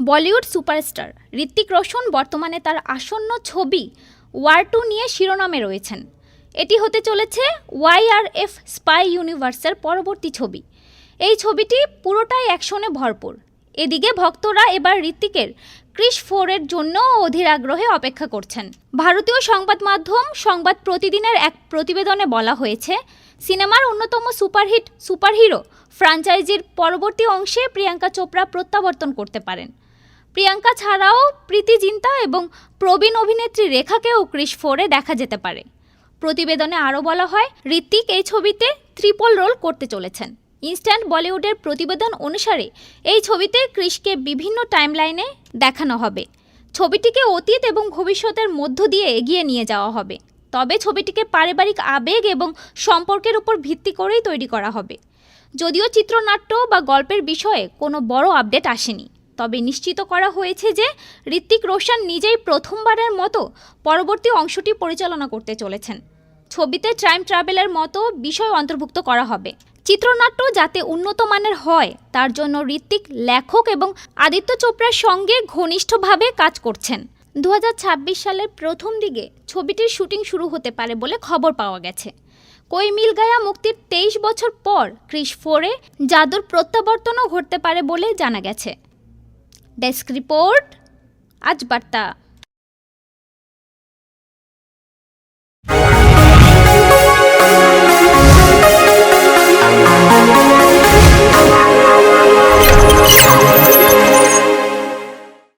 Bollywood superstar Hrithik Roshan বর্তমানে তার আসন্ন ছবি ওয়ার টু নিয়ে শিরোনামে রয়েছেন। এটি হতে চলেছে ওয়াইআরএফ স্পাই ইউনিভার্সের পরবর্তী ছবি। এই ছবিটি পুরোটাই অ্যাকশনে ভরপুর। এদিকে ভক্তরা এবার ঋত্বিকের ক্রিস ফোরের জন্য অধীর আগ্রহে অপেক্ষা করছেন। ভারতীয় সংবাদ মাধ্যম সংবাদ প্রতিদিনের এক প্রতিবেদনে বলা হয়েছে সিনেমার অন্যতম সুপারহিট সুপারহিরো ফ্র্যাঞ্চাইজির পরবর্তী অংশে প্রিয়াঙ্কা চোপড়া প্রত্যাবর্তন করতে পারেন। প্রিয়াঙ্কা ছাড়াও প্রীতি জিন্তা এবং প্রবীণ অভিনেত্রী রেখাকেও ক্রিস ফোরে দেখা যেতে পারে। প্রতিবেদনে আরও বলা হয়, ঋত্বিক এই ছবিতে ত্রিপল রোল করতে চলেছেন। ইনস্ট্যান্ট বলিউডের প্রতিবেদন অনুসারে এই ছবিতে ক্রিসকে বিভিন্ন টাইমলাইনে দেখানো হবে। ছবিটিকে অতীত এবং ভবিষ্যতের মধ্য দিয়ে এগিয়ে নিয়ে যাওয়া হবে। তবে ছবিটিকে পারিবারিক আবেগ এবং সম্পর্কের উপর ভিত্তি করেই তৈরি করা হবে। যদিও চিত্রনাট্য বা গল্পের বিষয়ে কোনো বড় আপডেট আসেনি, তবে নিশ্চিত করা হয়েছে যে ঋত্বিক রোশন নিজেই প্রথমবারের মতো পরবর্তী অংশটি পরিচালনা করতে চলেছেন। ছবিতে টাইম ট্রাভেলের মতো বিষয় অন্তর্ভুক্ত করা হবে। চিত্রনাট্য যাতে উন্নত মানের হয়, তার জন্য ঋত্বিক লেখক এবং আদিত্য চোপড়ার সঙ্গে ঘনিষ্ঠভাবে কাজ করছেন। দু হাজার ছাব্বিশ সালের প্রথম দিকে ছবিটির শুটিং শুরু হতে পারে বলে খবর পাওয়া গেছে। কই মিল গায়া মুক্তির তেইশ বছর পর ক্রিস ফোরে জাদুর প্রত্যাবর্তনও ঘটতে পারে বলে জানা গেছে। ডেস্ক রিপোর্ট, আজ বার্তা।